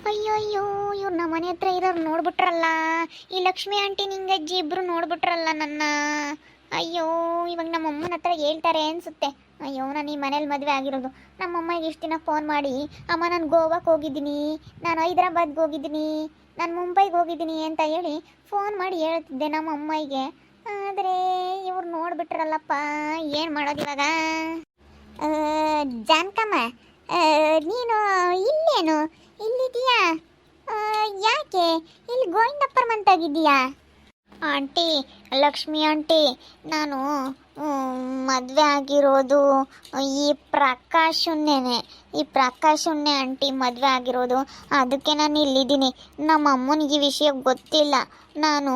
ಅಯ್ಯೋ ಅಯ್ಯೋ ಇವ್ರು ನಮ್ಮ ಮನೆ ಹತ್ರ ಇರೋರು ನೋಡ್ಬಿಟ್ರಲ್ಲ. ಈ ಲಕ್ಷ್ಮಿ ಆಂಟಿ ನಿಂಗಜ್ಜಿ ಇಬ್ರು ನೋಡ್ಬಿಟ್ರಲ್ಲ ನನ್ನ. ಅಯ್ಯೋ, ಇವಾಗ ನಮ್ಮ ಅಮ್ಮನ ಹತ್ರ ಹೇಳ್ತಾರೆ ಅನ್ಸುತ್ತೆ. ಅಯ್ಯೋ, ನಾನು ಈ ಮನೇಲಿ ಮದುವೆ ಆಗಿರೋದು. ನಮ್ಮ ಅಮ್ಮಗೆ ಇಷ್ಟು ದಿನ ಫೋನ್ ಮಾಡಿ, ಅಮ್ಮ, ನಾನು ಗೋವಾಕ್ಕೆ ಹೋಗಿದ್ದೀನಿ. ನಾನು ಹೈದ್ರಾಬಾದ್ಗೆ ಹೋಗಿದ್ದೀನಿ. ನಾನು ಮುಂಬೈಗೆ ಹೋಗಿದ್ದೀನಿ ಅಂತ ಹೇಳಿ ಫೋನ್ ಮಾಡಿ ಹೇಳ್ತಿದ್ದೆ ನಮ್ಮ ಅಮ್ಮಗೆ. ಆದರೆ, ಇವ್ರು ನೋಡ್ಬಿಟ್ರಲ್ಲಪ್ಪ, ಏನು ಮಾಡೋದು ಇವಾಗ? ಜಾನ್ಕಮ್ಮ ನೀನು ಇಲ್ಲೇನು? ಇಲ್ಲಿದೀಯಾ ಯಾಕೆ? ಇಲ್ಲಿ ಗೋವಿಂದಪ್ಪರ ಮಂತಾಗಿದೆಯಾ ಆಂಟಿ ಲಕ್ಷ್ಮಿ ಆಂಟಿ ನಾನು ಮದುವೆ ಆಗಿರೋದು ಈ ಪ್ರಕಾಶನ್ನೇನೆ. ಈ ಪ್ರಕಾಶನ್ನೇ ಆಂಟಿ ಮದುವೆ ಆಗಿರೋದು. ಅದಕ್ಕೆ ನಾನು ಇಲ್ಲಿದ್ದೀನಿ. ನಮ್ಮ ಅಮ್ಮನಿಗೆ ವಿಷಯ ಗೊತ್ತಿಲ್ಲ. ನಾನು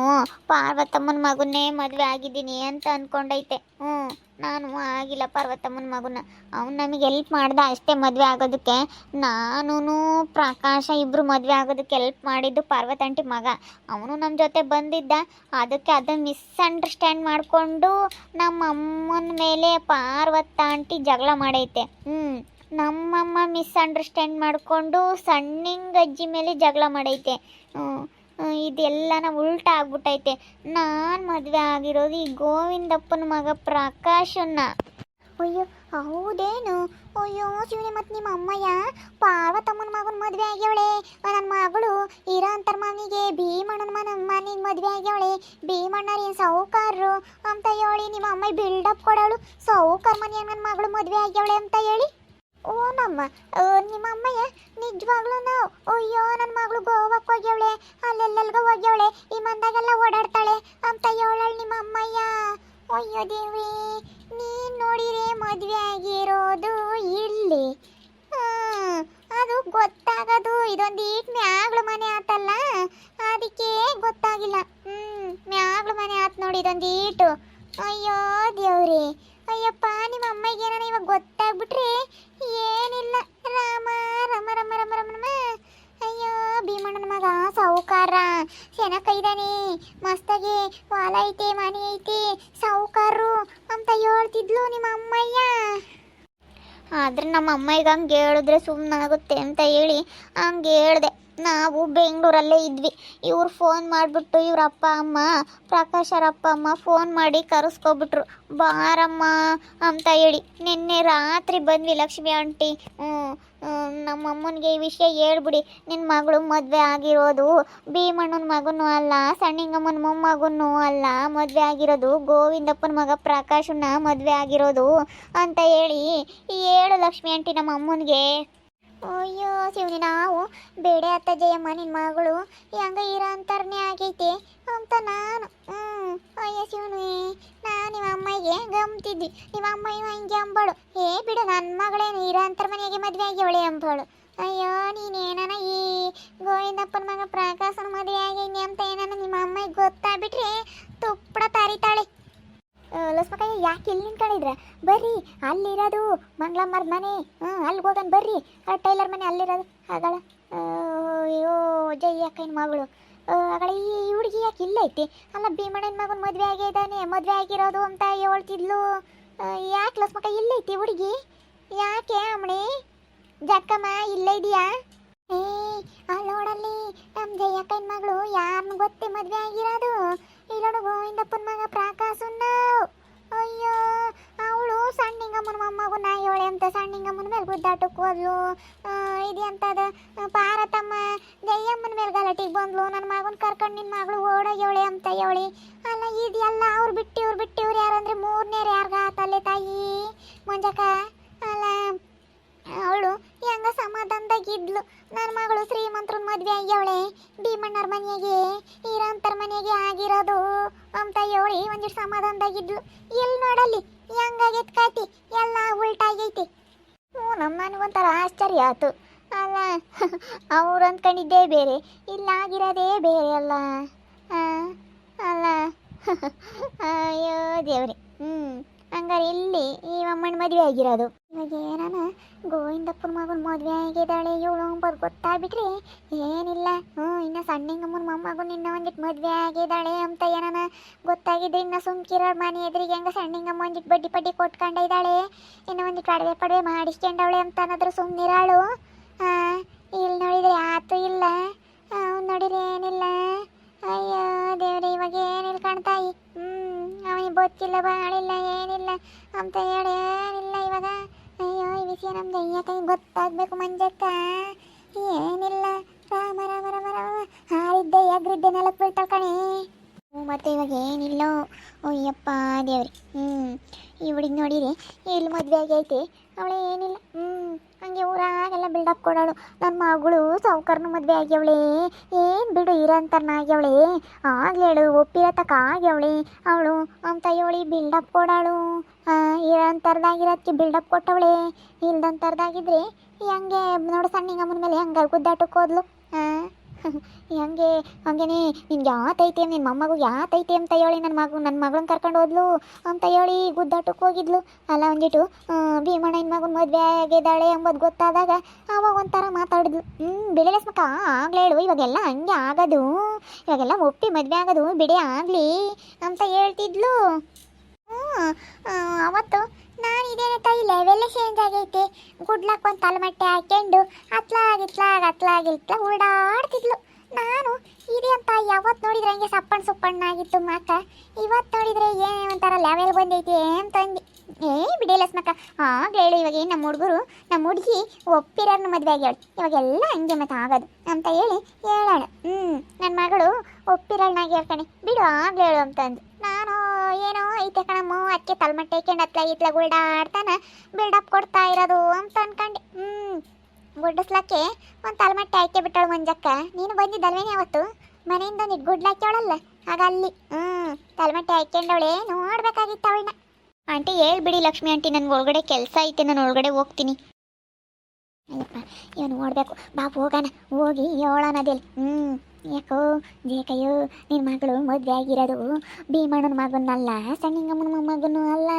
ಪಾರ್ವತಮ್ಮನ ಮಗನ್ನೇ ಮದುವೆ ಆಗಿದ್ದೀನಿ ಅಂತ ಅನ್ಕೊಂಡೈತೆ. ಹ್ಞೂ ನಾನು ಆಗಿಲ್ಲ ಪಾರ್ವತಮ್ಮನ ಮಗನ. ಅವ್ನು ನಮಗೆ ಹೆಲ್ಪ್ ಮಾಡ್ದ ಅಷ್ಟೇ ಮದುವೆ ಆಗೋದಕ್ಕೆ. ನಾನು ಪ್ರಕಾಶ ಇಬ್ಬರು ಮದುವೆ ಆಗೋದಕ್ಕೆ ಹೆಲ್ಪ್ ಮಾಡಿದ್ದು ಪಾರ್ವತ ಆಂಟಿ ಮಗ. ಅವನು ನಮ್ಮ ಜೊತೆ ಬಂದಿದ್ದ. ಅದಕ್ಕೆ ಅದನ್ನು ಮಿಸ್ಅಂಡರ್ಸ್ಟ್ಯಾಂಡ್ ಮಾಡಿಕೊಂಡು ನಮ್ಮ ಅಮ್ಮನ ಮೇಲೆ ಪಾರ್ವತ ಆಂಟಿ ಜಗಳ ಮಾಡೈತೆ. ಹ್ಞೂ ನಮ್ಮಮ್ಮ ಮಿಸ್ಅಂಡರ್ಸ್ಟ್ಯಾಂಡ್ ಮಾಡಿಕೊಂಡು ಸಣ್ಣಿಂಗಜ್ಜಿ ಮೇಲೆ ಜಗಳ ಮಾಡೈತೆ. ಇದೆಲ್ಲ ನಾವು ಉಲ್ಟಾ ಆಗ್ಬಿಟ್ಟೈತೆ. ನಾನು ಮದುವೆ ಆಗಿರೋದು ಈ ಗೋವಿಂದಪ್ಪನ ಮಗ ಪ್ರಕಾಶನ್ನ. ಅಯ್ಯೋ, ಹೌದೇನು? ಅಯ್ಯೋ, ಶಿವನಿ ಮತ್ತು ನಿಮ್ಮ ಅಮ್ಮಯ್ಯ? ಪಾರ್ವತಮ್ಮನ ಮಗನ ಮದುವೆ ಆಗ್ಯವಳೆ. ನನ್ನ ಮಗಳು ಇರೋ ಮನೆಗೆ ಭೀಮಣ್ಣನ ಮನ, ಮನೆಗೆ ಮದುವೆ ಆಗ್ಯವಳೆ. ಭೀಮಣ್ಣರ ಏನು ಸಾಹುಕಾರರು ಅಂತ ಹೇಳಿ ನಿಮ್ಮ ಅಮ್ಮ ಬಿಲ್ಡಪ್ ಕೊಡೋಳು. ಸಾಹುಕಾರ ಮನೆಯ ನನ್ನ ಮಗಳು ಮದುವೆ ಆಗ್ಯವಳೆ ಅಂತ ಹೇಳಿ. ಓ, ನಮ್ಮ ಅಮ್ಮಯ್ಯ ನಿಜವಾಗ್ಲೂ ಅಯ್ಯೋ ನನ್ನ ಮಗಳು ಗೋವಾಕ್ಕೆ ಹೋಗ್ಯವಳೆ, ಅಲ್ಲೆಲ್ಲೆಲ್ಗ ಹೋಗ್ಯವಳೆ, ಈ ಮಂದಾಗೆಲ್ಲ ಓಡಾಡ್ತಾಳೆ ಅಂತ ಹೇಳಳ್ ನಿಮ್ಮ ಅಮ್ಮಯ್ಯ. ಅಯ್ಯೋ ದೇವಿ ನೀನ್ ನೋಡಿರೆ ಮದುವೆ ಆಗಿರೋದು ಇಲ್ಲಿ. ಅದು ಗೊತ್ತಾಗದು, ಇದೊಂದು ಈಟ್ ಮ್ಯಾಗ್ಳು ಮನೆ ಆತಲ್ಲ, ಅದಕ್ಕೆ ಗೊತ್ತಾಗಿಲ್ಲ. ಹ್ಮ್, ಮ್ಯಾಗ್ಳು ಮನೆ ಆತ್ ನೋಡಿ ಇದೊಂದು ಈಟು. ಅಯ್ಯೋ ದೇವ್ರಿ, ಅಯ್ಯಪ್ಪ, ನಿಮ್ಮ ಅಮ್ಮಗೆ ಏನಾರ ಇವಾಗ ಗೊತ್ತಾಗ್ಬಿಟ್ರೆ ಏನಿಲ್ಲ ರಾಮ ರಮ ರಮ ರಮ ರಮ ರಮ ಅಯ್ಯೋ ಭೀಮಣ್ಣನ ಮಗ ಸಾಹುಕಾರ ಇದ್ದಾನೆ ಮಸ್ತಾಗಿ ಹೊಲ ಐತೆ, ಮನೆ ಐತೆ ಸಾಹುಕಾರರು ಅಂತ ಹೇಳ್ತಿದ್ಲು ನಿಮ್ಮ ಅಮ್ಮಯ್ಯ. ಆದ್ರೆ ನಮ್ಮ ಅಮ್ಮಯ್ಯಗೆ ಹಂಗೆ ಹೇಳಿದ್ರೆ ಸುಮ್ಮನಾಗುತ್ತೆ ಅಂತ ಹೇಳಿ ಹಂಗೆ ಹೇಳ್ದೆ. ನಾವು ಬೆಂಗಳೂರಲ್ಲೇ ಇದ್ವಿ. ಇವ್ರು ಫೋನ್ ಮಾಡಿಬಿಟ್ಟು ಇವ್ರ ಅಪ್ಪ, ಅಮ್ಮ ಪ್ರಕಾಶರ ಅಪ್ಪ, ಅಮ್ಮ ಫೋನ್ ಮಾಡಿ ಕರೆಸ್ಕೊಬಿಟ್ರು. ಬಾರಮ್ಮ, ಅಂತ ಹೇಳಿ. ನಿನ್ನೆ ರಾತ್ರಿ ಬಂದ್ವಿ ಲಕ್ಷ್ಮಿ ಆಂಟಿ ನಮ್ಮ ಅಮ್ಮನಿಗೆ ಈ ವಿಷಯ ಹೇಳ್ಬಿಡಿ. ನಿನ್ನ ಮಗಳು ಮದುವೆ ಆಗಿರೋದು ಭೀಮಣ್ಣನ ಮಗನೂ ಅಲ್ಲ, ಸಣ್ಣಿಂಗಮ್ಮನ ಮೊಮ್ಮಗನೂ ಅಲ್ಲ, ಮದುವೆ ಆಗಿರೋದು ಗೋವಿಂದಪ್ಪನ ಮಗ ಪ್ರಕಾಶನ ಮದುವೆ ಆಗಿರೋದು ಅಂತ ಹೇಳಿ ಹೇಳು ಲಕ್ಷ್ಮಿ ಆಂಟಿ ನಮ್ಮ ಅಮ್ಮನಿಗೆ ಅಯ್ಯೋ, ಶಿವನಿ, ನಾವು ಬೇಡೆ ಅತ್ತ ಜಯಮ್ಮ ನಿನ್ನ ಮಗಳು ಹೆಂಗ ಇರೋ ಅಂತರ್ನೇ ಆಗೈತೆ ಅಂತ ನಾನು. ಹ್ಞೂ ಅಯ್ಯೋ, ಶಿವನಿ, ನಾನು ನಿಮ್ಮ ಅಮ್ಮಗೆ ಗಮ್ತಿದ್ವಿ ನಿಮ್ಮ ಅಮ್ಮ ಅಂಬಾಳು ಅಂಬಳು. ಏ, ಬಿಡು ನನ್ನ ಮಗಳೇನು ಇರೋ ಅಂತರ್ ಮನೆಗೆ ಮದುವೆ ಆಗ್ಯವಳೆ ಅಂಬಳು. ಅಯ್ಯೋ ನೀನೇನ ಈ ಗೋವಿಂದಪ್ಪನ ಮಗ ಪ್ರಕಾಶನ ಮದುವೆ ಆಗೈನಿ ಅಂತ ಏನಾನ ನಿಮ್ಮ ಅಮ್ಮಗೆ ಗೊತ್ತಾಗ್ಬಿಟ್ರೆ ತುಪ್ಪಡ ತಾರಿತಾಳೆ. ಲಸ್ಮಕಯ್ಯ ಯಾಕೆ ಇಲ್ಲಿ ನಿಂತ್ಕೊಂಡಿದ್ರ ಬರ್ರಿ, ಅಲ್ಲಿರೋದು ಮಂಗಳಮ್ಮರ ಮನೆ. ಹ್ಞೂ ಅಲ್ಲಿ ಹೋಗನ್ ಬರ್ರಿ. ಟೈಲರ್ ಮನೆ ಅಲ್ಲಿರೋದು. ಆಗಳ ಅಯ್ಯೋ, ಜೈ ಅಕ್ಕನ ಮಗಳು. ಆಗಳ ಈ ಹುಡುಗಿ ಯಾಕೆ ಇಲ್ಲ ಐತಿ? ಅಲ್ಲ, ಭೀಮಣ್ಣನ ಮಗನ ಮದುವೆ ಆಗಿದ್ದಾನೆ ಮದುವೆ ಆಗಿರೋದು ಅಂತ ಹೇಳ್ತಿದ್ಲು. ಯಾಕೆ ಲಸ್ಮಕ ಇಲ್ಲ ಐತಿ ಹುಡುಗಿ? ಯಾಕೆ ಅಮ್ಮಣಿ ಜಕ್ಕಮ್ಮ, ಇಲ್ಲೇ ಇದೆಯಾ? ಏ ಅಲ್ಲಿ ನೋಡಲ್ಲಿ ನಮ್ಮ ಜಯಕ್ಕನ ಮಗಳು ಯಾರನ್ನ ಗೊತ್ತೇ ಮದುವೆ ಆಗಿರೋದು? ಇಲ್ಲೋಡು ಗೋವಿಂದಪ್ಪನ ಮಗ ಪ್ರಕಾಶನ್ನ ಅಯ್ಯೋ, ಅವಳು ಸಣ್ಣಿಂಗಮ್ಮನ ಮೊಮ್ಮಗು ನಾ ಹೇಳಿ ಅಂತ ಸಣ್ಣಿಂಗಮ್ಮನ ಮೇಲೆ ಗುದ್ದಾಟಕ್ಕೆ ಹೋದ್ಲು. ಇದು ಎಂತದ ಪಾರತಮ್ಮ ಜಯಮ್ಮನ ಮೇಲೆ ಗಲಾಟಿಗೆ ಬಂದ್ಲು. ನನ್ನ ಮಗನ ಕರ್ಕೊಂಡು ನಿನ್ನ ಮಗಳು ಓಡೋಗ್ಯವಳೆ ಅಂತ ಹೇಳಿ. ಅಲ್ಲ ಇದೆಲ್ಲ ಅವ್ರು ಬಿಟ್ಟಿವ್ರು ಬಿಟ್ಟಿವ್ರು ಯಾರಂದ್ರೆ ಮೂರನೇರು ಯಾರ್ಗ ಆತಲ್ಲೇ ತಾಯಿ? ಮಂಜಕ್ಕ, ಅಲ್ಲ ಅವಳು ಹೆಂಗ ಸಮಾಧಾನದಾಗಿದ್ಲು ನನ್ನ ಮಗಳು ಶ್ರೀಮಂತ್ರನ ಮದ್ವೆ ಆಗ್ಯವಳೆ. ಭೀಮಣ್ಣರ ಮನೆಗೆ, ಈರಂತರ ಮನೆಗೆ ಆಗಿರೋದು. ಅಂತ ಹೇಳಿ ಒಂದಿಷ್ಟು ಸಮಾಧಾನದಾಗಿದ್ಲು ಎಲ್ಲಿ ನೋಡಲ್ಲಿ ಹೆಂಗಾಗೈತೆ ಕಾತಿ? ಎಲ್ಲ ಉಲ್ಟಾಗೈತಿ ಹ್ಞೂ ನಮ್ಮ ನನಗೊಂಥರ ಆಶ್ಚರ್ಯ ಆಯ್ತು ಅಲ್ಲ, ಅವ್ರು ಅಂದ್ಕೊಂಡಿದ್ದೇ ಬೇರೆ. ಇಲ್ಲಾಗಿರೋದೇ ಬೇರೆ ಅಲ್ಲ. ಅಲ್ಲ. ಅಯ್ಯೋ ದೇವ್ರಿ. ಹ್ಞೂ ಹಂಗಾರೆ ಇಲ್ಲಿ ಈ ಅಮ್ಮನ ಮದುವೆ ಆಗಿರೋದು. ಇವಾಗ ಏನಾನ ಗೋವಿಂದಪ್ಪನ ಮಗನ ಮದುವೆ ಆಗಿದ್ದಾಳೆ ಇವಳು ಅಂಬೋದು ಗೊತ್ತಾಗ್ಬಿಟ್ರಿ ಏನಿಲ್ಲ. ಹ್ಞೂ, ಇನ್ನು ಸಣ್ಣಿಂಗಮ್ಮನ ಮೊಮ್ಮಗನ ನಿನ್ನ ಒಂದಿಟ್ಟು ಮದುವೆ ಆಗಿದ್ದಾಳೆ ಅಂತ ಏನಾನ ಗೊತ್ತಾಗಿದ್ರೆ ಇನ್ನು ಸುಮ್ಕಿರೋ ಮನೆ ಎದುರಿಗೆ ಹೆಂಗೆ ಸಣ್ಣಿಂಗಮ್ಮ ಒಂದಿಟ್ಟು ಬಡ್ಡಿ ಪಡ್ಡಿ ಕೊಟ್ಕೊಂಡಿದ್ದಾಳೆ ಇನ್ನು ಒಂದಿಟ್ಟು ಅಡವೆ ಪಡವೆ ಮಾಡಿಸ್ಕೊಂಡವಳೆ ಅಂತ ಅನ್ನೋದ್ರ ಸುಮ್ಮನಿರಾಳು ಹಾಂ, ಇಲ್ಲಿ ನೋಡಿದ್ರೆ ಆತು ಇಲ್ಲ. ನೋಡಿದ್ರೆ ಏನಿಲ್ಲ. ಅಯ್ಯೋ, ದೇವ್ರೆ, ಇವಾಗ ಏನಿಲ್ಲ ಕಾಣ್ತಾಯಿ ಅವನಿಗೆ ಬೊಚ್ಚಿಲ್ಲ ಬಾಳಿಲ್ಲ, ಏನಿಲ್ಲ ಅಂತ ಹೇಳಿ ಏನಿಲ್ಲ ಇವಾಗ. ಅಯ್ಯೋ, ಈ ವಿಷಯ ನಮ್ದು ದಯ್ಯ ಕೈ ಗೊತ್ತಾಗ್ಬೇಕು ಮಂಜಕ್ಕ. ಏನಿಲ್ಲ. ರಾಮ ರಾಮ ರಾಮ ರಾಮ. ಹಾರಿದ್ದೆ ಎಗ್ರಿದ್ದೆ ನೆಲಕ್ಕೆ ಬೀಳ್ತಾಳ ಕಣೆ. ಮತ್ತೆ ಇವಾಗ ಏನಿಲ್ಲೋ. ಅಯ್ಯಪ್ಪ ದೇವ್ರಿ. ಹ್ಞೂ ಈ ಹುಡುಗಿ ನೋಡಿರಿ ಇಲ್ಲಿ ಮದುವೆ ಆಗೈತಿ ಅವಳು ಏನಿಲ್ಲ. ಹ್ಞೂ ಹಂಗೆ ಊರಾಗೆಲ್ಲ ಬಿಲ್ಡಪ್ ಕೊಡೋಳು. ನನ್ನ ಮಗಳು ಸಾವುಕಾರನ ಮದುವೆ ಆಗ್ಯವಳೆ ಏನು ಬಿಡು ಇರಂತರ್ನ ಆಗ್ಯವಳೆ ಆಗ್ಲೇಳು ಒಪ್ಪಿರತಕ್ಕ ಆಗ್ಯವಳೆ ಅವಳು. ಅಂತ ಹೇಳಿ ಬಿಲ್ಡಪ್ ಕೊಡಾಳು. ಇರಂತರ್ದಾಗಿರೋದಕ್ಕೆ ಬಿಲ್ಡಪ್ ಕೊಟ್ಟವಳೆ. ಇಲ್ದಂತರ್ದಾಗಿದ್ರೆ ಹಂಗೆ ನೋಡು ಸಣ್ಣಿಂಗಮ್ಮನ ಮೇಲೆ ಹಂಗೆ ಗುದ್ದಾಟಕ್ಕೆ ಹೋದ್ಲು. ಹಾಂ ಹಂಗೆ, ಹಂಗೇನೆ, ನಿನ್ಗೆ ಯಾತೈತಿ ನಿನ್ನ ಮೊಮ್ಮಗು ಯಾತೈತಿ ಅಂತ ಹೇಳಿ ನನ್ನ ಮಗು ನನ್ನ ಮಗಳನ್ನ ಕರ್ಕೊಂಡು ಹೋದ್ಲು ಅಂತ ಹೇಳಿ ಗುದ್ದಾಟಕ್ಕೆ ಹೋಗಿದ್ಲು. ಅಲ್ಲ ಒಂದಿಟ್ಟು ಭೀಮಣ್ಣನ ಮಗನ ಮದುವೆ ಆಗಿದ್ದಾಳೆ ಎಂಬುದು ಗೊತ್ತಾದಾಗ ಅವಾಗ ಒಂಥರ ಮಾತಾಡಿದ್ಲು. ಹ್ಞೂ ಬಿಳಿ ಮಕ್ಕ ಆಗ್ಲೇ ಹೇಳು, ಇವಾಗೆಲ್ಲ ಹಂಗೆ ಆಗೋದು. ಇವಾಗೆಲ್ಲ ಒಪ್ಪಿ ಮದುವೆ ಆಗೋದು, ಬಿಡಿ ಆಗಲಿ ಅಂತ ಹೇಳ್ತಿದ್ಲು ಹ್ಞೂ ಅವತ್ತು ನಾನು ಇದೇನೆ ತಾಯಿ ಲೆವೆಲ್ಲ ಚೇಂಜ್ ಆಗೈತೆ ಗುಡ್ಲಕ್ಕೆ ಒಂದು ತಲೆಮಟ್ಟೆ ಹಾಕೊಂಡು ಅತ್ಲಾಗ ಇತ್ಲಾಗ ಅತ್ಲಾಗ ಇತ್ಲ ಓಡಾಡ್ತಿದ್ಲು. ನಾನು ಇದೆ ಅಂತ ಯಾವತ್ತು ನೋಡಿದ್ರೆ ಹಂಗೆ ಸಪ್ಪಣ್ಣ ಸುಪ್ಪಣ್ಣಾಗಿತ್ತು ಮಕ್ಕ ಇವತ್ತು ನೋಡಿದ್ರೆ ಏನೇ ಒಂಥರ ಲೆವೆಲ್ ಬಂದೈತಿ ಅಂತಂದು ಏ ಬಿಡಿಲ್ಲ ಸ್ಮಕ್ಕ ಹಾಂ ಹೇಳು ಇವಾಗ ಏನು ನಮ್ಮ ಹುಡುಗರು, ನಮ್ಮ ಹುಡುಗಿ ಒಪ್ಪಿರೋರ್ನ ಮದುವೆ ಆಗ್ಯಾಳು. ಇವಾಗೆಲ್ಲ ಹಂಗೆ ಮತ್ತೆ ಆಗೋದು ಅಂತ ಹೇಳಿ ಹೇಳೋಣ. ಹ್ಞೂ ನನ್ನ ಮಗಳು ಒಪ್ಪಿರೋಳ್ನಾಗ ಹೇಳ್ತಾನೆ ಬಿಡು ಆಗ ಹೇಳು ಅಂತಂದು. ನಾನು ಏನೋ ಐತೆ ಕಣಮ್ಮ ಅದಕ್ಕೆ ತಲೆಮಟ್ಟೆ ಹಾಕೊಂಡು ಹತ್ಲ ಇತ್ಲ ಗುಲ್ಡಾಡ್ತಾನ ಬಿಲ್ಡಪ್ ಕೊಡ್ತಾ ಇರೋದು ಅಂತ ಅನ್ಕಂಡೆ. ಹ್ಞೂ ಗುಡ್ಡಸ್ಲಾಕೆ ಒಂದು ತಲೆಮಟ್ಟೆ ಹಾಕಿ ಬಿಟ್ಟಳು ಮಂಜಕ್ಕ. ನೀನು ಬಂದಿದ್ದಲ್ವೇನೆ ಅವತ್ತು ಮನೆಯಿಂದ ಒಂದು ಗುಡ್ಲಾಕ್ಯವಳಲ್ಲ ಆಗ ಅಲ್ಲಿ. ಹ್ಞೂ ತಲೆಮಟ್ಟೆ ಹಾಕ್ಯಂಡವಳೆ, ನೋಡ್ಬೇಕಾಗಿತ್ತು ಅವಳನ್ನ. ಆಂಟಿ, ಹೇಳ್ಬಿಡಿ ಲಕ್ಷ್ಮಿ ಆಂಟಿ, ನನ್ಗೆ ಒಳಗಡೆ ಕೆಲಸ ಐತೆ, ನಾನು ಒಳಗಡೆ ಹೋಗ್ತೀನಿ. ಅಯ್ಯಪ್ಪ, ಇವನು ನೋಡಬೇಕು. ಬಾ, ಹೋಗೋಣ. ಹೋಗಿ ಹೇಳೋಣದಿಲ್ಲ ಹ್ಞೂ ಯಾಕೋ, ಜೇಕಯ್ಯೋ ನಿನ್ನ ಮಗಳು ಮದುವೆ ಆಗಿರೋದು ಭೀಮಣ್ಣನ ಮಗನಲ್ಲ ಸಣ್ಣಿಂಗಮ್ಮನ ಮಗನೂ ಅಲ್ಲ.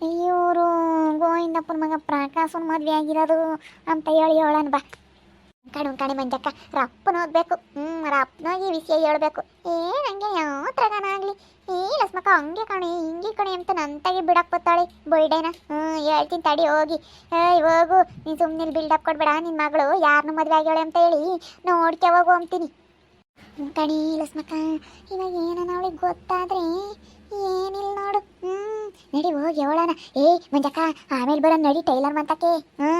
ಇವರು ಗೋವಿಂದಪ್ಪನ ಮಗ ಪ್ರಕಾಶನ ಮದುವೆ ಆಗಿರೋದು ಅಂತ ಹೇಳಿ ಹೇಳೋಣ ಬಾ. ಕಣು ಕಣೆ ಮಂಜಕ್ಕ, ರಪ್ಪನ ಓದ್ಬೇಕು. ಹ್ಞೂ ರಪ್ಪನಾಗಿ ವಿಷಯ ಹೇಳ್ಬೇಕು. ಏನು ಹಂಗೆ ಯಾವ ಆಗಲಿ? ಏ, ಲಸ್ಮಕ್ಕ, ಹಂಗೆ ಕಣೆ, ಹಿಂಗೆ ಕಣೆ ಅಂತ ನಂತಾಗಿ ಬಿಡಕ್ಕೆ ಬತ್ತಾಳೆ ಬೈಡೇನ ಹ್ಞೂ ಹೇಳ್ತೀನಿ, ತಡಿ, ಹೋಗಿ. ಏಯ್ ಹೋಗು. ನೀನು ಸುಮ್ಮನೆ ಬಿಲ್ಡಪ್ ಕೊಡ್ಬೇಡ. ನಿನ್ನ ಮಗಳು ಯಾರನ್ನೂ ಮದುವೆ ಆಗ್ಯಾಳೆ ಅಂತ ಹೇಳಿ ನೋಡ್ಕೆ ಹೋಗು ಅಂತೀನಿ. ಕಣಿ ಲಸ್ಮಕ್ಕ, ಇವಾಗ ಏನನ ಅವಳಿಗೆ ಗೊತ್ತಾದ್ರೆ ಏನಿಲ್ಲ ನೋಡು. ಹ್ಞೂ ನಡಿ ಹೋಗಿ ಏ, ಮಂಜಕ್ಕ, ಆಮೇಲೆ ಬರೋ ನಡಿ ಟೈಲರ್ ಮಂತಕ್ಕೆ. ಹ್ಞೂ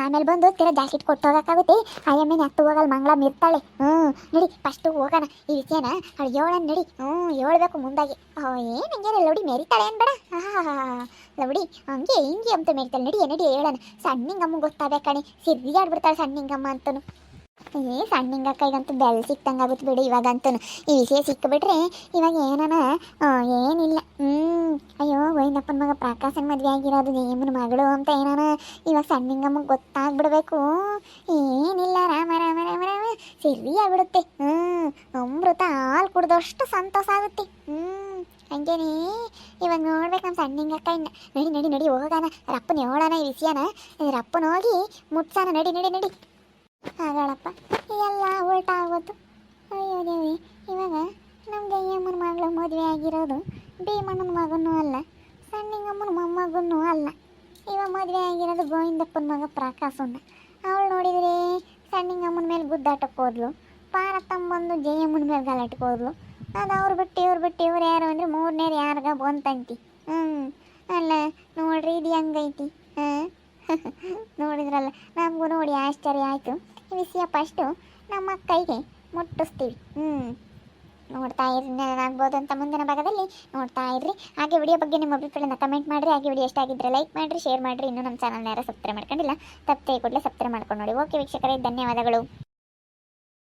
ಆಮೇಲೆ ಬಂದು ತಿರ ಜಾಕೆಟ್ ಕೊಟ್ಟು ಹೋಗೋಕ್ಕಾಗುತ್ತೆ ಆಯಮ್ಮನ ಹತ್ತು ಹೋಗಲ್ಲ ಮಂಗಳ ಮಿರ್ತಾಳೆ. ಹ್ಞೂ ನಡಿ ಫಸ್ಟ್ ಹೋಗೋಣ. ಈ ವಿಷಯನ ಅವಳು ಹೇಳೋಣ ನಡಿ. ಹ್ಞೂ ಹೇಳ್ಬೇಕು ಮುಂದಾಗಿ. ಏನು ಹಂಗೇನೆ ಲೌಡಿ ಮೆರಿತಾಳೆ ಏನು ಬೇಡ ಹಾ ಲೌಡಿ, ಹಂಗೆ ಹಿಂಗೆ ಅಂತ ಮೆರಿತಾಳೆ. ನಡಿ ನಡಿ, ಹೇಳೋಣ. ಸಣ್ಣಿಂಗಮ್ಮ ಗೊತ್ತಾಗಬೇಕಣೆ ಸಿರಿಯಾಡ್ಬಿಡ್ತಾಳೆ ಸಣ್ಣಿಂಗಮ್ಮ ಅಂತನು. ಏ ಸಣ್ಣಿಂಗ ಈಗಂತೂ ಬೆಲ್ ಸಿಕ್ತಂಗೆ ಆಗುತ್ತೆ ಬಿಡು ಇವಾಗಂತೂ ಈ ವಿಷಯ ಸಿಕ್ಕಿಬಿಟ್ರೆ ಇವಾಗ ಏನನ ಏನಿಲ್ಲ. ಹ್ಞೂ ಅಯ್ಯೋ ಗೋವಿಂದಪ್ಪನ ಮಗ ಪ್ರಕಾಶನ ಮದುವೆ ಆಗಿರೋದು, ನೇಮನ ಮಗಳು ಅಂತ ಏನಾನ ಇವಾಗ ಸಣ್ಣಿಂಗಮ್ಮಗೆ ಗೊತ್ತಾಗ್ಬಿಡ್ಬೇಕು. ಏನಿಲ್ಲ, ರಾಮ ರಾಮ ರಾಮ ರಾಮ. ಸಿರಿ ಆಗ್ಬಿಡುತ್ತೆ. ಹ್ಞೂ ಅಮೃತ ಹಾಲು ಕುಡ್ದಷ್ಟು ಸಂತೋಷ ಆಗುತ್ತೆ. ಹ್ಞೂ ಹಂಗೇನೆ. ಇವಾಗ ನೋಡ್ಬೇಕು ನಮ್ಮ ಸಣ್ಣಿಂಗಕ್ಕ ಇನ್ನ. ನಡಿ ನಡಿ ನಡಿ, ಹೋಗೋಣ. ರಪ್ಪನ ಹೇಳೋಣ ಈ ವಿಷಯನ? ರಪ್ಪನ ಹೋಗಿ ಮುಟ್ಸೋಣ ನಡಿ ನಡಿ ನಡಿ. ಆಗಳಪ್ಪ ಎಲ್ಲ ಉಲ್ಟ ಆಗೋದು ಅಯ್ಯೋ ದೇವಿ ಇವಾಗ ನಮ್ಮ ಜಯಮ್ಮನ ಮಗಳು ಮದುವೆ ಆಗಿರೋದು ಭೀಮಣ್ಣನ ಮಗನೂ ಅಲ್ಲ, ಸಣ್ಣಿಂಗಮ್ಮನ ಮೊಮ್ಮಗನೂ ಅಲ್ಲ. ಇವಾಗ ಮದುವೆ ಆಗಿರೋದು ಗೋವಿಂದಪ್ಪನ ಮಗ ಪ್ರಕಾಶನ್ನ ಅವಳು ನೋಡಿದರೆ ಸಣ್ಣಿಂಗಮ್ಮನ ಮೇಲೆ ಗುದ್ದಾಟಕ್ಕೆ ಹೋದ್ಲು. ಪಾರತಮ್ಮಂದು ಜಯಮ್ಮನ ಮೇಲೆ ಗಲಾಟಕ್ಕೆ ಹೋದ್ಲು. ಅದು ಅವ್ರು ಬಿಟ್ಟು ಇವ್ರು ಬಿಟ್ಟು ಇವ್ರು ಯಾರು ಅಂದರೆ ಮೂರನೇರು ಯಾರಿಗ ಬಂತಂತಿ. ಹ್ಞೂ ಅಲ್ಲ, ನೋಡ್ರಿ, ಇದು ಹೆಂಗೈತಿ? ಹಾಂ? ನೋಡಿದ್ರಲ್ಲ, ನಮಗೂ ನೋಡಿ ಆಶ್ಚರ್ಯ ಆಯಿತು. ವಿಷಯ ಫಸ್ಟು ನಮ್ಮ ಕೈಗೆ ಮುಟ್ಟಿಸ್ತೀವಿ. ಹ್ಞೂ ನೋಡ್ತಾ ಇರಿ ಏನಾಗ್ಬೋದು ಅಂತ ಮುಂದಿನ ಭಾಗದಲ್ಲಿ ನೋಡ್ತಾ ಇರ್ರಿ. ಹಾಗೆ ವಿಡಿಯೋ ಬಗ್ಗೆ ನಿಮ್ಮ ಅಭಿಪ್ರಾಯನ ಕಮೆಂಟ್ ಮಾಡಿರಿ. ಹಾಗೆ ವಿಡಿಯೋ ಎಷ್ಟಾಗಿದ್ದರೆ ಲೈಕ್ ಮಾಡಿರಿ ಶೇರ್ ಮಾಡಿರಿ. ಇನ್ನೂ ನಮ್ಮ ಚಾನಲ್ನ ಯಾರು ಸಬ್ಸ್ಕ್ರೈಬ್ ಮಾಡ್ಕೊಂಡಿಲ್ಲ ತಪ್ಪೇ ಕೂಡಲೇ ಸಬ್ಸ್ಕ್ರೈಬ್ ಮಾಡ್ಕೊಂಡು ನೋಡಿ. ಓಕೆ ವೀಕ್ಷಕರೇ, ಧನ್ಯವಾದಗಳು.